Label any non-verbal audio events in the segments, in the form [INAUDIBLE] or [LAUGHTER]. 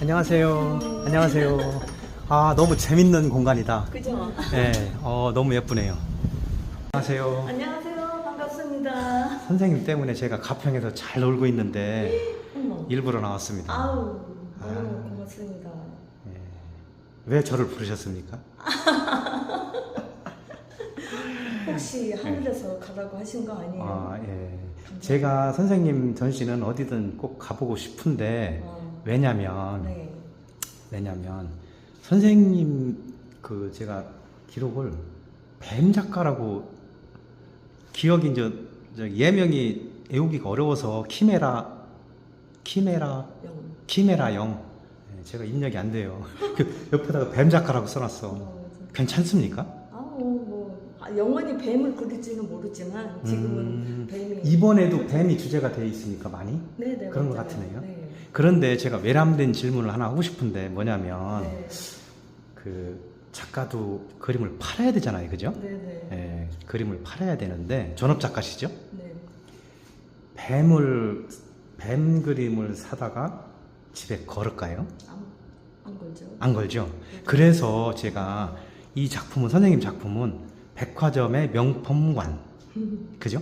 안녕하세요. 안녕하세요. 아, 너무 재밌는 공간이다. 그죠? 네, 어, 너무 예쁘네요. 안녕하세요. 안녕하세요. 반갑습니다. 선생님 때문에 제가 가평에서 잘 놀고 있는데 어머. 일부러 나왔습니다. 아우, 너무 아. 고맙습니다. 예. 왜 저를 부르셨습니까? [LAUGHS] 혹시 하늘에서 가라고 하신 거 아니에요? 네. 아, 예. 제가 선생님 전시는 어디든 꼭 가보고 싶은데 어, 왜냐면 네. 왜냐면 선생님 그 제가 기록을 뱀 작가라고 기억이 이제 저 예명이 외우기가 어려워서 키메라 키메라 영. 키메라영 예, 제가 입력이 안 돼요. [LAUGHS] 그 옆에다가 뱀 작가라고 써놨어. 어. 괜찮습니까? 뭐, 아, 영원히 뱀을 그릴지는 모르지만, 지금은 음, 뱀이. 이번에도 뱀이 주제가 돼 있으니까 많이. 네 네. 그런 것 맞아요. 같으네요. 네. 그런데 제가 외람된 질문을 하나 하고 싶은데 뭐냐면 네. 그 작가도 그림을 팔아야 되잖아요, 그죠? 네네. 예, 그림을 팔아야 되는데 전업 작가시죠? 네. 뱀을 뱀 그림을 사다가 집에 걸을까요? 안, 안 걸죠? 안 걸죠. 그래서 제가 이 작품은 선생님 작품은 백화점의 명품관, [LAUGHS] 그죠?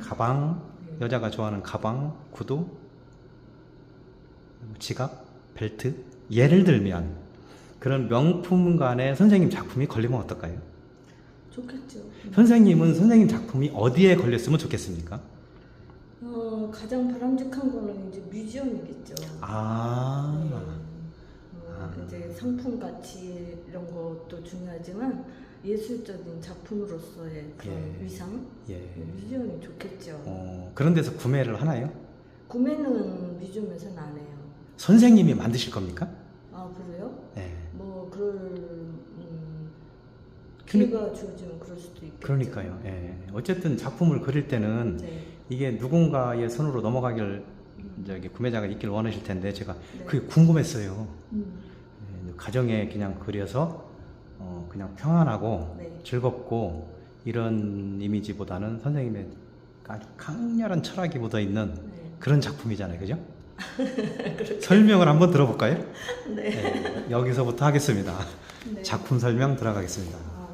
가방 네. 여자가 좋아하는 가방, 구두, 지갑, 벨트 예를 들면 그런 명품관에 선생님 작품이 걸리면 어떨까요? 좋겠죠. 선생님은 선생님 작품이 어디에 걸렸으면 좋겠습니까? 어, 가장 바람직한 거는 이제 뮤지엄이겠죠. 아, 네. 어, 아. 이제 상품 가치 이런 것도 중요하지만 예술적인 작품으로서의 그런 예. 위상 예. 뮤지엄이 좋겠죠. 어, 그런 데서 구매를 하나요? 구매는 뮤지엄에서는 안 해요. 선생님이 만드실 겁니까? 아 그래요? 네. 뭐 그럴 음, 기회가 주어지면 그럴 수도 있겠죠. 그러니까요. 예. 어쨌든 작품을 그릴 때는 네. 이게 누군가의 손으로 넘어가길 저기 구매자가 있길 원하실 텐데 제가 네. 그게 궁금했어요. 음, 예, 가정에 그냥 그려서 어, 그냥 평안하고 네. 즐겁고 이런 이미지보다는 선생님의 아주 강렬한 철학이 묻어 있는 네. 그런 작품이잖아요, 그죠? 설명을 한번 들어볼까요? 네. 네, 여기서부터 하겠습니다. 네. 작품 설명 들어가겠습니다. 아,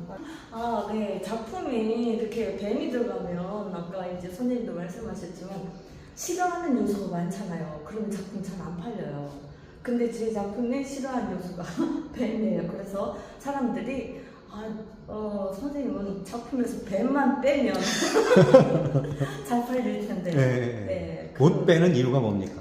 아, 네. 작품이 이렇게 뱀이 들어가면 아까 이제 선생님도 말씀하셨지만 싫어하는 요소가 많잖아요. 그러면 작품 잘 안 팔려요. 근데 제 작품에 싫어하는 요소가 [LAUGHS] 뱀이에요. 그래서 사람들이 아, 어, 선생님은 작품에서 뱀만 빼면 [LAUGHS] 잘 팔릴 텐데. 네. 못 빼는 이유가 뭡니까?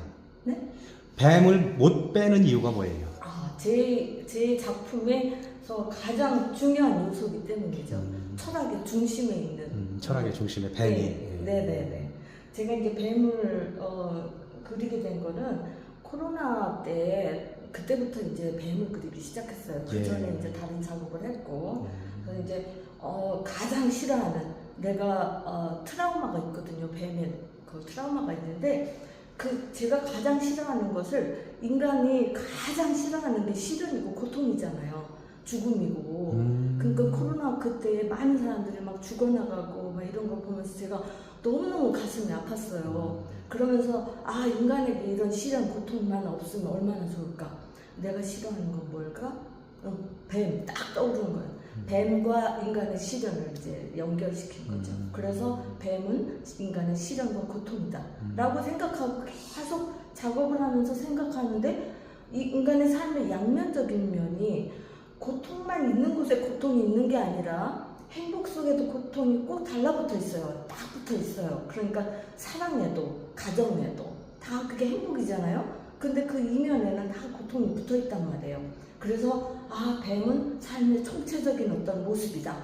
네? 뱀을 못 빼는 이유가 뭐예요? 아, 제, 제 작품에서 가장 중요한 요소이기 때문이죠. 음, 철학의 중심에 있는. 음, 철학의 중심에 뱀이. 네, 네, 네, 네. 제가 이제 뱀을 어, 그리게 된 거는 코로나 때 그때부터 이제 뱀을 그리기 시작했어요. 그 예. 전에 이제 다른 작업을 했고, 음, 그래서 이제 어, 가장 싫어하는 내가 어, 트라우마가 있거든요. 뱀에 그 트라우마가 있는데 그 제가 가장 싫어하는 것을 인간이 가장 싫어하는 게 시련이고 고통이잖아요. 죽음이고. 음. 그러니까 코로나 그때 많은 사람들이 막 죽어나가고 막 이런 걸 보면서 제가 너무너무 가슴이 아팠어요. 그러면서 아 인간에게 이런 시련 고통만 없으면 얼마나 좋을까. 내가 싫어하는 건 뭘까? 어, 뱀딱 떠오르는 거예요. 뱀과 인간의 시련을 이제 연결시킨 거죠. 음. 그래서 뱀은 인간의 시련과 고통이다. 라고 생각하고 계속 작업을 하면서 생각하는데 이 인간의 삶의 양면적인 면이 고통만 있는 곳에 고통이 있는 게 아니라 행복 속에도 고통이 꼭 달라붙어 있어요. 딱 붙어 있어요. 그러니까 사랑에도 가정에도 다 그게 행복이잖아요. 근데 그 이면에는 다 고통이 붙어 있단 말이에요. 그래서 아 뱀은 삶의 총체적인 어떤 모습이다.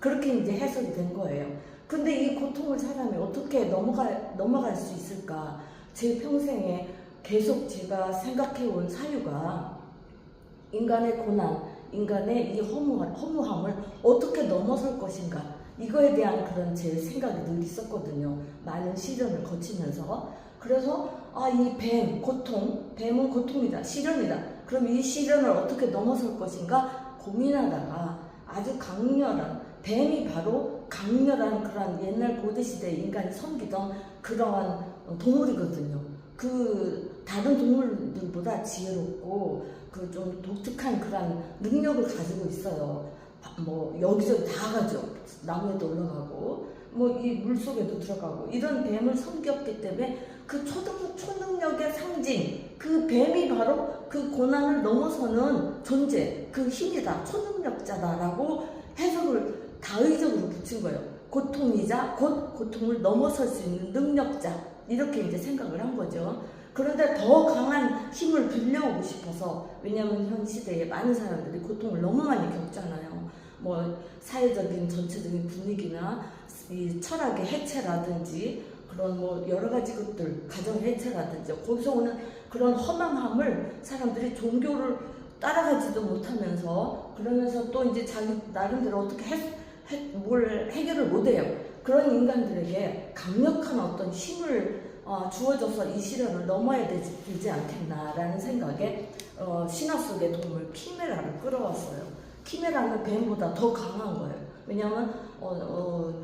그렇게 이제 해석이 된 거예요. 근데 이 고통을 사람이 어떻게 넘어갈 넘어갈 수 있을까? 제 평생에 계속 제가 생각해온 사유가 인간의 고난, 인간의 이 허무함, 허무함을 어떻게 넘어설 것인가 이거에 대한 그런 제 생각이 늘 있었거든요. 많은 시련을 거치면서 그래서 아 이 뱀 고통, 뱀은 고통이다, 시련이다. 그럼 이 시련을 어떻게 넘어설 것인가 고민하다가 아주 강렬한 뱀이 바로 강렬한 그런 옛날 고대 시대 인간이 섬기던 그러한 동물이거든요. 그 다른 동물들보다 지혜롭고 그 좀 독특한 그런 능력을 가지고 있어요. 바- 뭐 여기저기 다 가죠. 나무에도 올라가고 뭐 이 물속에도 들어가고 이런 뱀을 섬겼기 때문에 그 초등 초능력의 상징 그 뱀이 바로 그 고난을 넘어서는 존재 그 힘이다 초능력자다라고 해석을 다의적으로 붙인 거예요. 고통이자 곧 고통을 넘어설 수 있는 능력자 이렇게 이제 생각을 한 거죠. 그런데 더 강한 힘을 빌려오고 싶어서 왜냐하면 현 시대에 많은 사람들이 고통을 너무 많이 겪잖아요. 뭐 사회적인 전체적인 분위기나 이 철학의 해체라든지 그런 뭐 여러 가지 것들 가정 해체라든지 거기서 오는 그런 허망함을 사람들이 종교를 따라가지도 못하면서 그러면서 또 이제 자기 나름대로 어떻게 해, 해, 뭘 해결을 못해요. 그런 인간들에게 강력한 어떤 힘을 어, 주어져서 이 시련을 넘어야 되지, 되지 않겠나라는 생각에 어, 신화 속의 동물 키메라를 끌어왔어요. 키메라는 뱀보다 더 강한 거예요. 왜냐하면 어, 어,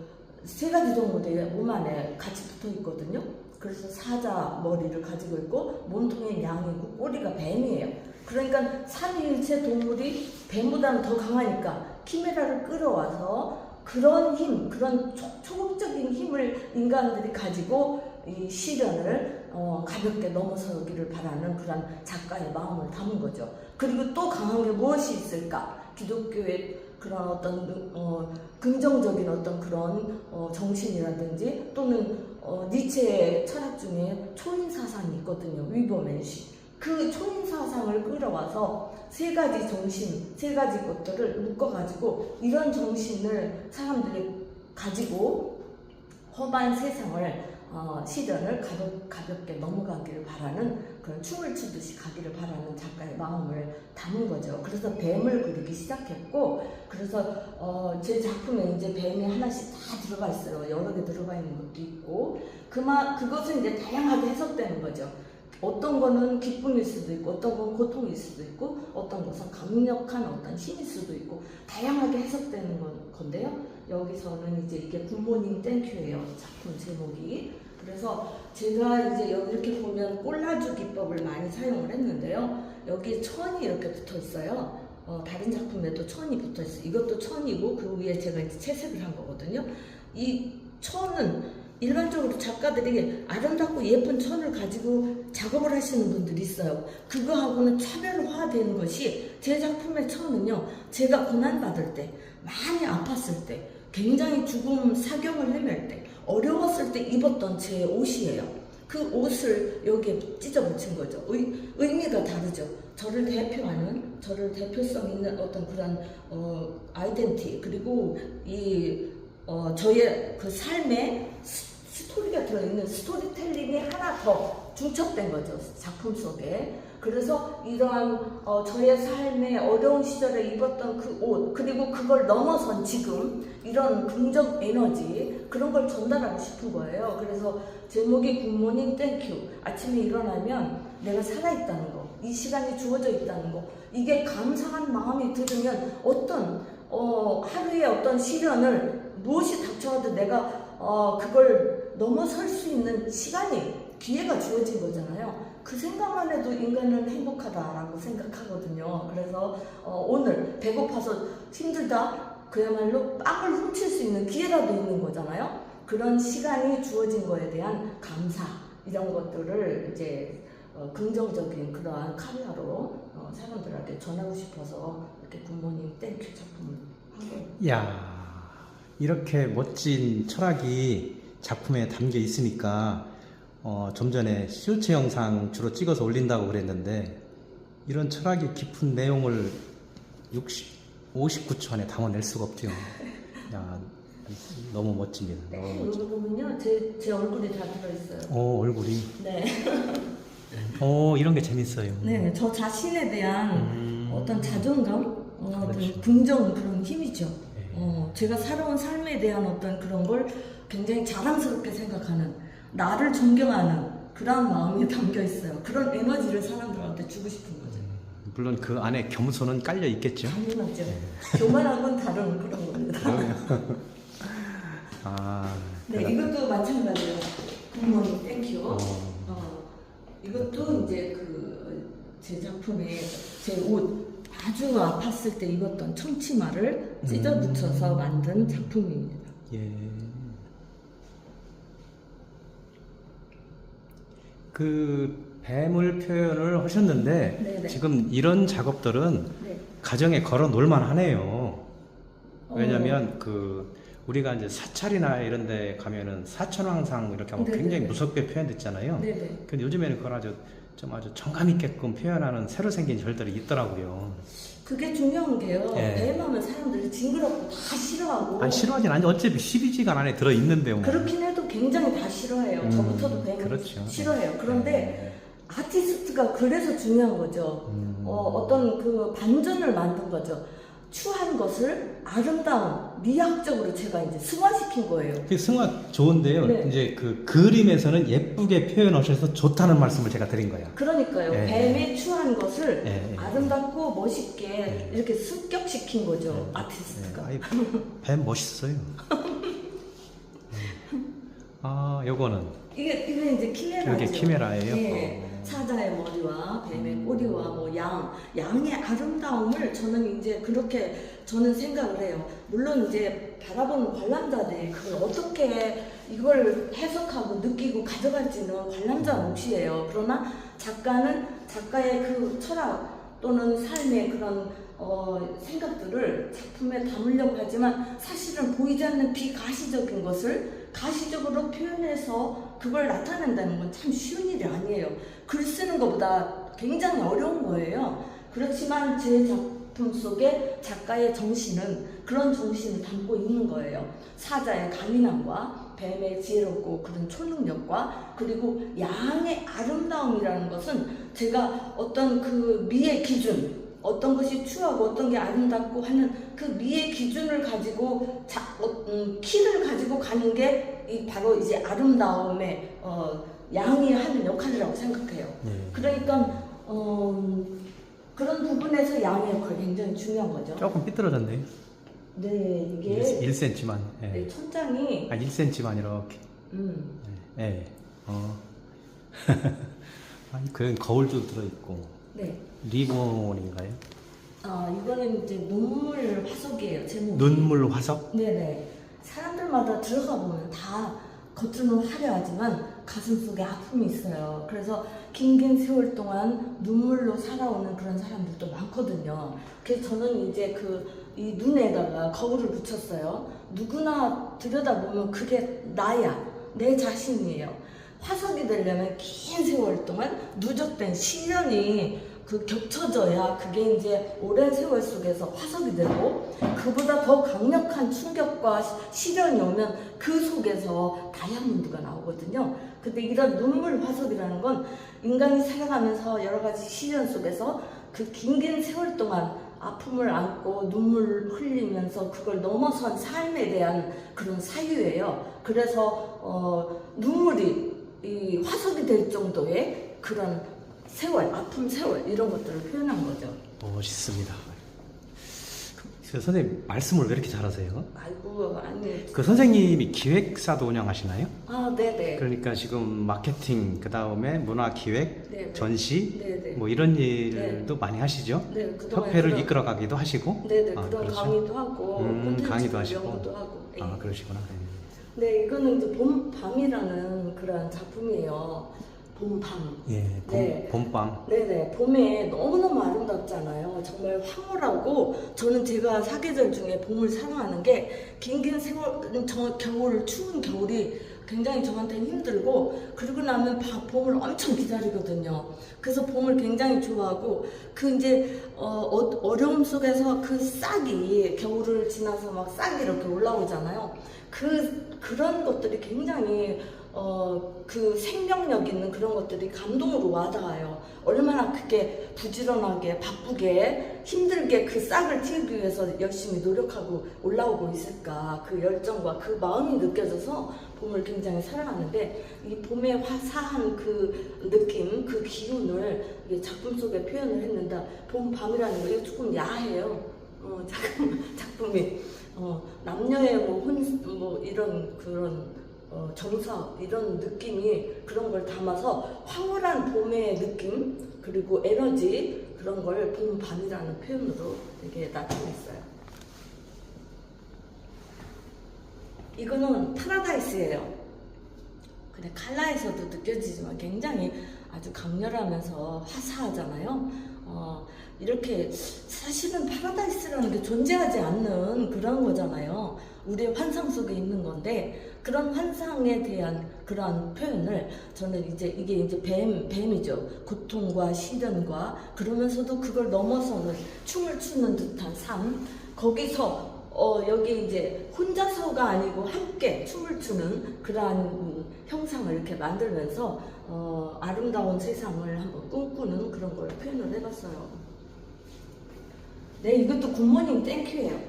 세 가지 동물이 몸 안에 같이 붙어 있거든요. 그래서 사자 머리를 가지고 있고 몸통에 양이고 꼬리가 뱀이에요. 그러니까 삼위일체 동물이 뱀보다는 더 강하니까 키메라를 끌어와서 그런 힘, 그런 초, 초급적인 힘을 인간들이 가지고 이 시련을 어, 가볍게 넘어서기를 바라는 그런 작가의 마음을 담은 거죠. 그리고 또 강한 게 무엇이 있을까? 기독교의 그런 어떤 어, 긍정적인 어떤 그런 어, 정신이라든지 또는 어, 니체의 철학 중에 초인 사상이 있거든요. 위버맨시. 그 초인 사상을 끌어와서 세 가지 정신, 세 가지 것들을 묶어가지고 이런 정신을 사람들이 가지고 험한 세상을 어, 시련을 가볍, 가볍게 넘어가기를 바라는 그런 춤을 추듯이 가기를 바라는 작가의 마음을 담은 거죠. 그래서 뱀을 그리기 시작했고, 그래서 어, 제 작품에 이제 뱀이 하나씩 다 들어가 있어요. 여러 개 들어가 있는 것도 있고, 그마 그것은 이제 다양하게 해석되는 거죠. 어떤 거는 기쁨일 수도 있고, 어떤 건 고통일 수도 있고, 어떤 것은 강력한 어떤 힘일 수도 있고, 다양하게 해석되는 건- 건데요. 여기서는 이제 이게 굿모닝 땡큐예요. 작품 제목이. 그래서 제가 이제 여기 이렇게 보면 꼴라주 기법을 많이 사용을 했는데요. 여기 천이 이렇게 붙어 있어요. 어, 다른 작품에도 천이 붙어 있어요. 이것도 천이고 그 위에 제가 이제 채색을 한 거거든요. 이 천은 일반적으로 작가들이 아름답고 예쁜 천을 가지고 작업을 하시는 분들이 있어요. 그거하고는 차별화되는 것이 제 작품의 천은요. 제가 고난받을 때, 많이 아팠을 때, 굉장히 죽음 사경을 헤맬 때, 어려웠을 때 입었던 제 옷이에요. 그 옷을 여기에 찢어 붙인 거죠. 의, 의미가 다르죠. 저를 대표하는, 저를 대표성 있는 어떤 그런, 어, 아이덴티, 그리고 이, 어, 저의 그 삶의 스- 스토리가 들어있는 스토리텔링이 하나 더 중첩된 거죠. 작품 속에. 그래서 이러한 어, 저의 삶의 어려운 시절에 입었던 그 옷, 그리고 그걸 넘어선 지금 이런 긍정 에너지 그런 걸 전달하고 싶은 거예요. 그래서 제목이 굿모닝 땡큐. 아침에 일어나면 내가 살아있다는 거, 이 시간이 주어져 있다는 거, 이게 감사한 마음이 들으면 어떤 어, 하루의 어떤 시련을 무엇이 닥쳐와도 내가 어, 그걸 넘어설 수 있는 시간이 기회가 주어진 거잖아요. 그 생각만 해도 인간은 행복하다라고 생각하거든요. 그래서 어, 오늘 배고파서 힘들다 그야말로 빵을 훔칠 수 있는 기회라도 있는 거잖아요. 그런 시간이 주어진 거에 대한 감사 이런 것들을 이제 어, 긍정적인 그러한 카메라로 어, 사람들에게 전하고 싶어서 이렇게 굿모닝 땡큐 작품을. 야 이렇게 멋진 철학이 작품에 담겨 있으니까 어, 좀 전에 쇼츠 영상 주로 찍어서 올린다고 그랬는데 이런 철학이 깊은 내용을 60, 59초 안에 담아낼 수가 없죠. 야 너무 멋집니다. 너무 네, 멋져. 여기 보면요, 제, 제 얼굴이 다 들어있어요. 어 얼굴이. 네, 어 이런 게 재밌어요. 네, 저 자신에 대한 음. 어떤 자존감, 어, 그렇죠. 긍정 그런 힘이죠. 네. 어, 제가 살아온 삶에 대한 어떤 그런 걸 굉장히 자랑스럽게 생각하는, 나를 존경하는 그런 마음이 담겨 있어요. 그런 에너지를 사람들한테 주고 싶은 거죠. 물론 그 안에 겸손은 깔려 있겠죠. 당연하죠. 교만하고는 다른 그런 겁니다. [LAUGHS] 아 네, 이것도 마찬가지예요. 굿모닝 땡큐. 어. 어, 이것도 이제 그 제 작품에 제 옷 아주 아팠을 때 입었던 청치마를 찢어 음. 붙여서 만든 작품입니다. 예. 그 뱀을 표현을 하셨는데 네네. 지금 이런 작업들은 네. 가정에 걸어 놓을만 하네요. 어. 왜냐면 그 우리가 이제 사찰이나 이런 데 가면은 사천왕상 이렇게 하면 네네네. 굉장히 무섭게 표현됐잖아요. 네네. 근데 요즘에는 그걸 아주 좀 아주 정감 있게끔 표현하는 새로 생긴 절들이 있더라고요. 그게 중요한 게요. 예. 뱀하면 사람들이 징그럽고 다 싫어하고. 아니 싫어하진 않지 어차피 12시간 안에 들어 있는데요. 뭐. 그렇긴 해도 굉장히 다 싫어해요. 음, 저부터도 뱀을 그렇죠. 싫어해요. 그런데 아티스트가 그래서 중요한 거죠. 음. 어, 어떤 그 반전을 만든 거죠. 추한 것을 아름다운 미학적으로 제가 이제 승화시킨 거예요. 그 승화 좋은데요. 네. 이제 그 그림에서는 예쁘게 표현하셔서 좋다는 말씀을 제가 드린 거예요. 그러니까요. 예. 뱀의 추한 것을 예, 예. 아름답고 멋있게 예. 이렇게 습격시킨 거죠. 네, 아티스트가. 아이, 뱀 멋있어요. [LAUGHS] 아, 요거는 이게 이게 이제 키메라죠. 이게 키메라예요? 네. 어. 사자의 머리와 뱀의 꼬리와 뭐 양, 양의 아름다움을 저는 이제 그렇게 저는 생각을 해요. 물론 이제 바라보는 관람자들이 그걸 어떻게 이걸 해석하고 느끼고 가져갈지는 관람자 몫이에요. 그러나 작가는 작가의 그 철학 또는 삶의 그런 어, 생각들을 작품에 담으려고 하지만 사실은 보이지 않는 비가시적인 것을 가시적으로 표현해서 그걸 나타낸다는 건 참 쉬운 일이 아니에요. 글 쓰는 것보다 굉장히 어려운 거예요. 그렇지만 제 작품 속에 작가의 정신은 그런 정신을 담고 있는 거예요. 사자의 강인함과 뱀의 지혜롭고 그런 초능력과 그리고 양의 아름다움이라는 것은 제가 어떤 그 미의 기준 어떤 것이 추하고 어떤 게 아름답고 하는 그 미의 기준을 가지고 자, 어, 음, 키를 가지고 가는 게 이 바로 이제 아름다움의 어, 양이 하는 역할이라고 생각해요. 예. 그러니까 어, 그런 부분에서 양의 역할이 굉장히 중요한 거죠. 조금 삐뚤어졌네요. 네, 이게 1cm만. 예. 네, 천장이 아, 1cm만 이렇게. 음, 예. 어. [LAUGHS] 아니, 그 거울도 들어 있고. 네. 리본인가요? 아 이거는 이제 눈물 화석이에요. 제목이. 눈물 화석? 네네. 사람들마다 들어가 보면 다 겉으로는 화려하지만 가슴 속에 아픔이 있어요. 그래서 긴긴 세월 동안 눈물로 살아오는 그런 사람들도 많거든요. 그래서 저는 이제 그 이 눈에다가 거울을 붙였어요. 누구나 들여다보면 그게 나야. 내 자신이에요. 화석이 되려면 긴 세월 동안 누적된 시련이 그 겹쳐져야 그게 이제 오랜 세월 속에서 화석이 되고 그보다 더 강력한 충격과 시- 시련이 오면 그 속에서 다이아몬드가 나오거든요. 근데 이런 눈물 화석이라는 건 인간이 살아가면서 여러 가지 시련 속에서 그 긴긴 세월 동안 아픔을 안고 눈물 흘리면서 그걸 넘어선 삶에 대한 그런 사유예요. 그래서 어, 눈물이 이 화석이 될 정도의 그런 세월, 아픔 세월 이런 것들을 표현한 거죠. 멋있습니다. 그 선생님, 말씀을 왜 이렇게 잘하세요? 아이고 아니 그 선생님이 기획사도 운영하시나요? 아 네네 그러니까 지금 마케팅, 그 다음에 문화 기획, 네네. 전시, 네네 뭐 이런 일도 많이 하시죠? 네 그동안 협회를 그런- 이끌어가기도 하시고. 네네 아, 그런 그렇죠? 강의도 하고 음, 콘텐츠 강의도 하시고. 연구도 하고 예. 아, 그러시구나. 네 이거는 이제 봄 밤이라는 그런 작품이에요 봄밤 예, 봄, 네. 봄밤. 네네 봄에 너무너무 아름답잖아요 정말 황홀하고 저는 제가 사계절 중에 봄을 사랑하는 게 긴 긴 세월 저 겨울 추운 겨울이 굉장히 저한테는 힘들고 그러고 나면 바- 봄을 엄청 기다리거든요 그래서 봄을 굉장히 좋아하고 그 이제 어, 어, 려움 속에서 그 싹이 겨울을 지나서 막 싹이 이렇게 올라오잖아요 그 그런 것들이 굉장히 어, 그 생명력 있는 그런 것들이 감동으로 와닿아요. 얼마나 그게 부지런하게, 바쁘게, 힘들게 그 싹을 틔우기 위해서 열심히 노력하고 올라오고 있을까. 그 열정과 그 마음이 느껴져서 봄을 굉장히 사랑하는데, 이 봄의 화사한 그 느낌, 그 기운을 이 작품 속에 표현을 했는데, 봄 밤이라는 거, 이거 조금 야해요. 어, [LAUGHS] 작품, 작품이. 어, 남녀의 뭐 혼, 뭐 이런 그런 어, 정사 이런 느낌이 그런 걸 담아서 황홀한 봄의 느낌 그리고 에너지 그런 걸 봄밤이라는 표현으로 이렇게 나타냈어요. 이거는 파라다이스예요. 근데 칼라에서도 느껴지지만 굉장히 아주 강렬하면서 화사하잖아요. 어, 이렇게 사실은 파라다이스라는 게 존재하지 않는 그런 거잖아요. 우리의 환상 속에 있는 건데 그런 환상에 대한 그러한 표현을 저는 이제 이게 이제 뱀 뱀이죠. 고통과 시련과 그러면서도 그걸 넘어서는 춤을 추는 듯한 삶 거기서 어, 여기 이제 혼자서가 아니고 함께 춤을 추는 그러한 음, 형상을 이렇게 만들면서 어, 아름다운 세상을 한번 꿈꾸는 그런 걸 표현을 해봤어요. 네, 이것도 굿모닝 땡큐예요.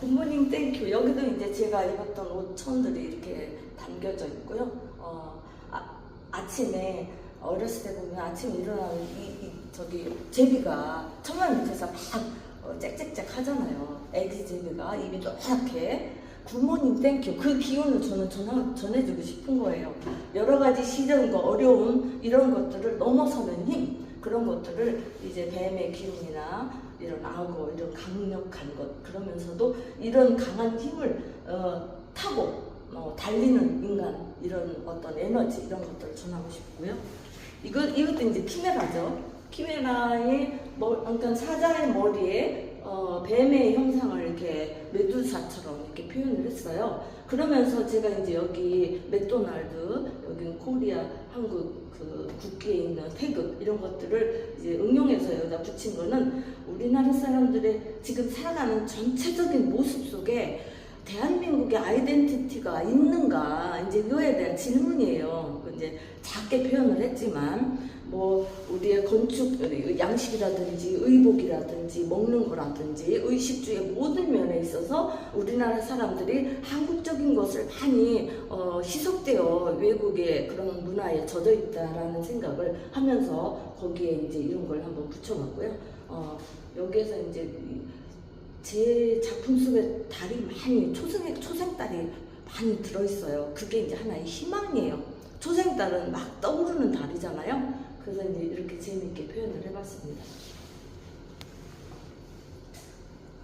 굿모닝 땡큐. 여기도 이제 제가 입었던 옷천들이 이렇게 담겨져 있고요. 어, 아, 아침에 어렸을 때 보면 아침에 일어나면 이, 이 저기 제비가 천막 밑에서 막 어, 짹짹짹 하잖아요. 애기 제비가 입이 노랗게 굿모닝 땡큐 그 기운을 저는 전하, 전해주고 싶은 거예요. 여러 가지 시련과 어려움 이런 것들을 넘어서는 힘 그런 것들을 이제 뱀의 기운이나 이런 악어 이런 강력한 것 그러면서도 이런 강한 힘을 어, 타고 어, 달리는 인간 이런 어떤 에너지 이런 것들을 전하고 싶고요. 이거 이것도 이제 키메라죠. 키메라의 머, 그러니까 사자의 머리에 어, 뱀의 형상을 이렇게 메두사처럼 이렇게 표현을 했어요. 그러면서 제가 이제 여기 맥도날드, 여기 코리아, 한국 그 국기에 있는 태극 이런 것들을 이제 응용해서 여기다 붙인 거는 우리나라 사람들의 지금 살아가는 전체적인 모습 속에 대한민국의 아이덴티티가 있는가 이제 이거에 대한 질문이에요. 그 이제 작게 표현을 했지만 뭐 우리의 건축 양식이라든지 의복이라든지 먹는 거라든지 의식주의 모든 면에 있어서 우리나라 사람들이 한국적인 것을 많이 어, 희석되어 외국의 그런 문화에 젖어 있다라는 생각을 하면서 거기에 이제 이런 걸 한번 붙여봤고요. 어, 여기에서 이제 이- 제 작품 속에 달이 많이 초생 초생달이 많이 들어있어요. 그게 이제 하나의 희망이에요. 초생달은 막 떠오르는 달이잖아요. 그래서 이제 이렇게 재미있게 표현을 해봤습니다.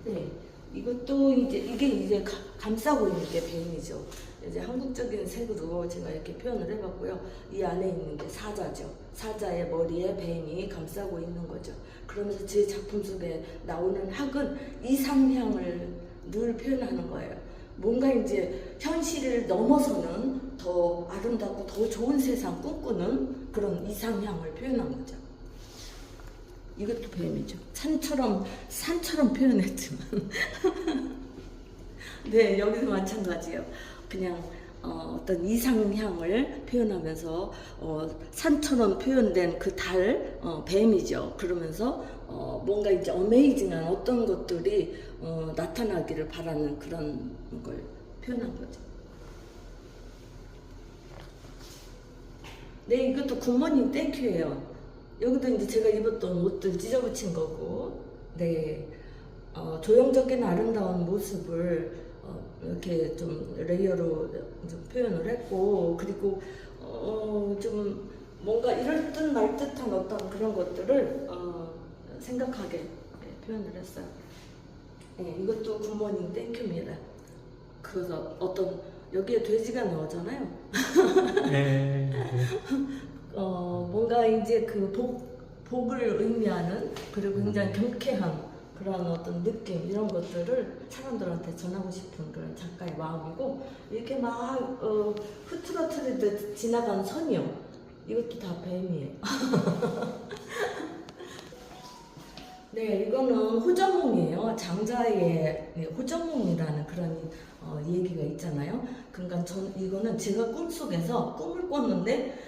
네, 이것도 이제 이게 이제 가- 감싸고 있는 게 뱀이죠. 이제 한국적인 색으로 제가 이렇게 표현을 해봤고요. 이 안에 있는 게 사자죠. 사자의 머리에 뱀이 감싸고 있는 거죠. 그러면서 제 작품 속에 나오는 학은 이 상향을 늘 표현하는 거예요. 뭔가 이제 현실을 넘어서는 더 아름답고 더 좋은 세상 꿈꾸는 그런 이상향을 표현한 거죠. 이것도 뱀이죠. 산처럼 산처럼 표현했지만 [LAUGHS] 네 여기도 마찬가지예요. 그냥 어, 어떤 이상향을 표현하면서 어, 산처럼 표현된 그달 어, 뱀이죠. 그러면서 어, 뭔가 이제 어메이징한 어떤 것들이 어, 나타나기를 바라는 그런 걸 표현한 거죠. 네, 이것도 굿모닝 땡큐예요. 여기도 이제 제가 입었던 옷들 찢어붙인 거고, 네, 어, 조형적인 아름다운 모습을 어, 이렇게 좀 레이어로 좀 표현을 했고, 그리고 어, 좀 뭔가 이럴 듯 말 듯한 어떤 그런 것들을 어, 생각하게 네, 표현을 했어요. 네, 이것도 굿모닝 땡큐입니다. 그래서 어떤 여기에 돼지가 나오잖아요. 네. [LAUGHS] 어, 뭔가 이제 그 복, 복을 의미하는 그리고 굉장히 경쾌한 그런 어떤 느낌 이런 것들을 사람들한테 전하고 싶은 그런 작가의 마음이고 이렇게 막 어, 흐트러트리듯 지나가는 선이요. 이것도 다 뱀이에요. [LAUGHS] 네, 이거는 호전몽이에요. 장자의 네, 호전몽이라는 그런 어, 얘기가 있잖아요. 그러니까 전 이거는 제가 꿈속에서 꿈을 꿨는데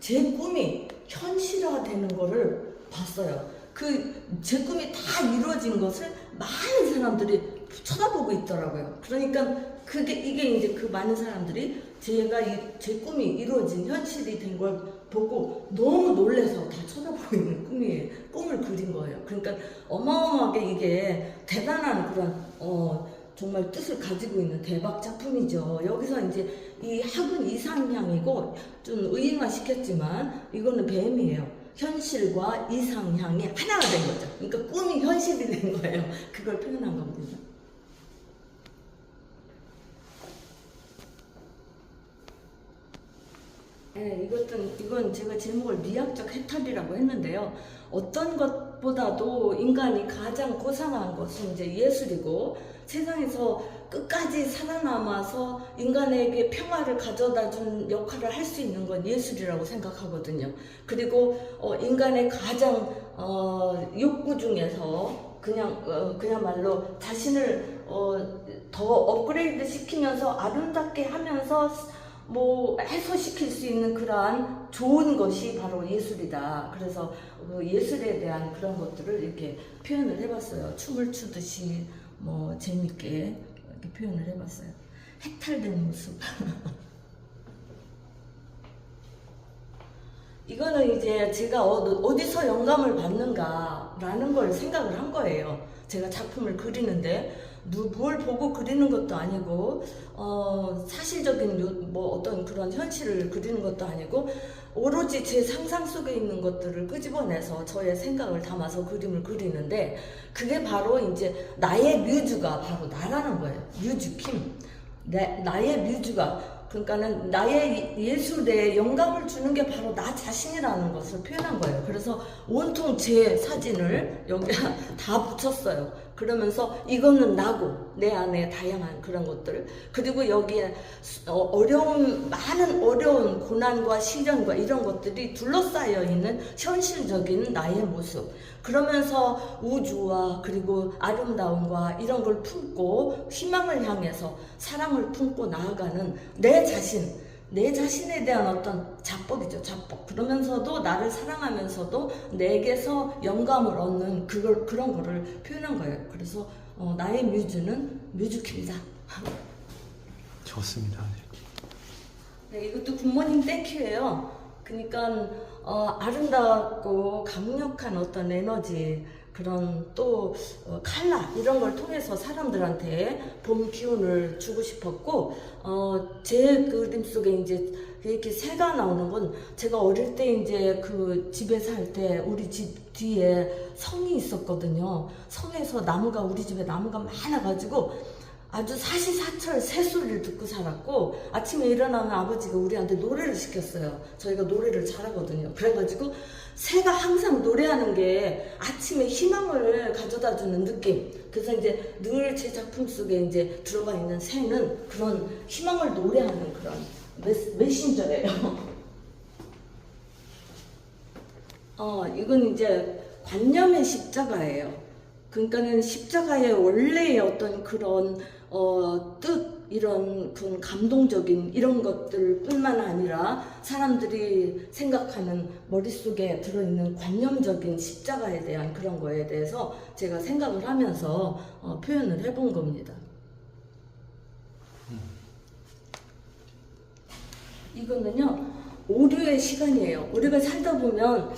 제 꿈이 현실화되는 거를 봤어요. 그 제 꿈이 다 이루어진 것을 많은 사람들이 쳐다보고 있더라고요. 그러니까 그게 이게 이제 그 많은 사람들이 제가 이, 제 꿈이 이루어진 현실이 된 걸 보고 너무 놀래서 다 쳐다보고 있는 꿈이에요. 꿈을 그린 거예요. 그러니까 어마어마하게 이게 대단한 그런 어 정말 뜻을 가지고 있는 대박 작품이죠. 여기서 이제 이 학은 이상향이고 좀 의인화 시켰지만 이거는 뱀이에요. 현실과 이상향이 하나가 된 거죠. 그러니까 꿈이 현실이 된 거예요. 그걸 표현한 겁니다. 네, 이것은 이건 제가 제목을 미학적 해탈이라고 했는데요. 어떤 것보다도 인간이 가장 고상한 것은 이제 예술이고 세상에서 끝까지 살아남아서 인간에게 평화를 가져다 준 역할을 할 수 있는 건 예술이라고 생각하거든요. 그리고 어, 인간의 가장 어, 욕구 중에서 그냥 어, 그야말로 자신을 어, 더 업그레이드 시키면서 아름답게 하면서 뭐 해소시킬 수 있는 그러한 좋은 것이 바로 예술이다. 그래서 그 예술에 대한 그런 것들을 이렇게 표현을 해봤어요. 춤을 추듯이 뭐 재밌게 이렇게 표현을 해봤어요. 해탈된 모습. [LAUGHS] 이거는 이제 제가 어- 어디서 영감을 받는가라는 걸 생각을 한 거예요. 제가 작품을 그리는데 누- 뭘 보고 그리는 것도 아니고 어, 사실적인 요- 뭐 어떤 그런 현실을 그리는 것도 아니고 오로지 제 상상 속에 있는 것들을 끄집어내서 저의 생각을 담아서 그림을 그리는데 그게 바로 이제 나의 뮤즈가 바로 나라는 거예요. 뮤즈 킴. 내, 나의 뮤즈가 그러니까는 나의 예- 예술에 영감을 주는 게 바로 나 자신이라는 것을 표현한 거예요. 그래서 온통 제 사진을 여기 [LAUGHS] 다 붙였어요. 그러면서 이거는 나고 내 안에 다양한 그런 것들 그리고 여기에 수- 어, 어려운 많은 어려운 고난과 시련과 이런 것들이 둘러싸여 있는 현실적인 나의 모습. 그러면서 우주와 그리고 아름다움과 이런 걸 품고 희망을 향해서 사랑을 품고 나아가는 내 자신 내 자신에 대한 어떤 자뻑이죠, 자뻑. 그러면서도 나를 사랑하면서도 내게서 영감을 얻는 그걸 그런 거를 표현한 거예요. 그래서 어, 나의 뮤즈는 뮤즈입니다. 좋습니다. 네, 이것도 굿모닝 땡큐예요. 그러니까 어, 아름답고 강력한 어떤 에너지 그런 또 어, 칼라 이런 걸 통해서 사람들한테 봄 기운을 주고 싶었고 어, 제 그림 속에 이제 이렇게 새가 나오는 건 제가 어릴 때 이제 그 집에 살 때 우리 집 뒤에 성이 있었거든요. 성에서 나무가 우리 집에 나무가 많아가지고 아주 사시사철 새소리를 듣고 살았고 아침에 일어나면 아버지가 우리한테 노래를 시켰어요. 저희가 노래를 잘하거든요. 그래가지고 새가 항상 노래하는 게 아침에 희망을 가져다 주는 느낌. 그래서 이제 늘 제 작품 속에 이제 들어가 있는 새는 그런 희망을 노래하는 그런 메, 메신저예요. [LAUGHS] 어, 이건 이제 관념의 십자가예요. 그러니까는 십자가의 원래의 어떤 그런 어, 뜻 이런 그 감동적인 이런 것들뿐만 아니라 사람들이 생각하는 머릿속에 들어있는 관념적인 십자가에 대한 그런 거에 대해서 제가 생각을 하면서 어, 표현을 해본 겁니다. 이거는요 오류의 시간이에요. 우리가 살다 보면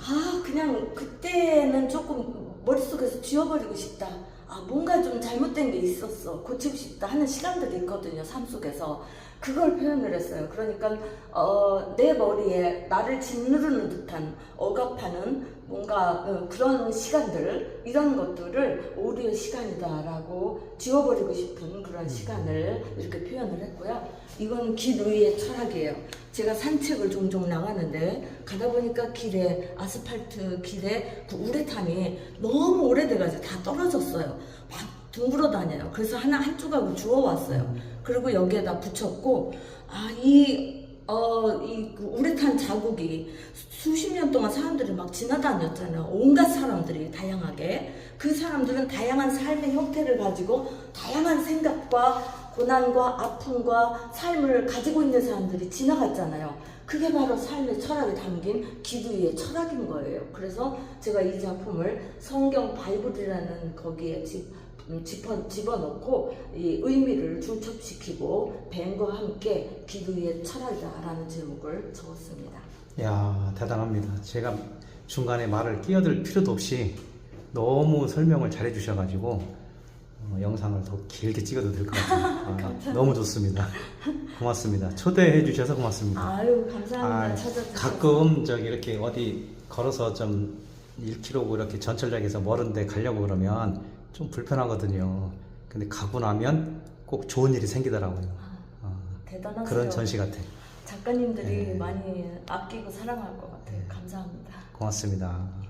아 그냥 그때는 조금 머릿속에서 지워버리고 싶다. 아 뭔가 좀 잘못된 게 있었어. 고치고 싶다 하는 시간들이 있거든요 삶 속에서 그걸 표현을 했어요. 그러니까 어, 내 머리에 나를 짓누르는 듯한 억압하는 뭔가 어, 그런 시간들 이런 것들을 오류의 시간이다라고 지워버리고 싶은 그런 시간을 이렇게 표현을 했고요. 이건 길 위의 철학이에요. 제가 산책을 종종 나가는데 가다 보니까 길에 아스팔트 길에 그 우레탄이 너무 오래돼가지고 다 떨어졌어요. 막 둥그러 다녀요. 그래서 하나 한 조각을 주워왔어요. 그리고 여기에다 붙였고 아 이 어, 이그 우레탄 자국이 수십 년 동안 사람들이 막 지나다녔잖아요. 온갖 사람들이 다양하게. 그 사람들은 다양한 삶의 형태를 가지고 다양한 생각과 고난과 아픔과 삶을 가지고 있는 사람들이 지나갔잖아요. 그게 바로 삶의 철학이 담긴 기도의 철학인 거예요. 그래서 제가 이 작품을 성경 바이블이라는 거기에 집, 음, 집어, 집어넣고 이 의미를 중첩시키고 뱀과 함께 기도의 철학이다라는 제목을 적었습니다. 야 대단합니다. 제가 중간에 말을 끼어들 필요도 없이 너무 설명을 잘해 주셔가지고 어, 영상을 더 길게 찍어도 될 것 같아요. [LAUGHS] 아, 너무 좋습니다. 고맙습니다. 초대해 주셔서 고맙습니다. 아유 감사합니다. 아, 찾아주셔서. 가끔 저기 이렇게 어디 걸어서 좀 1km 이렇게 전철역에서 멀은데 가려고 그러면 좀 불편하거든요. 근데 가고 나면 꼭 좋은 일이 생기더라고요. 아, 어, 대단하세요. 그런 전시 같아. 요 작가님들이 네. 많이 아끼고 사랑할 것 같아요. 감사합니다. 고맙습니다.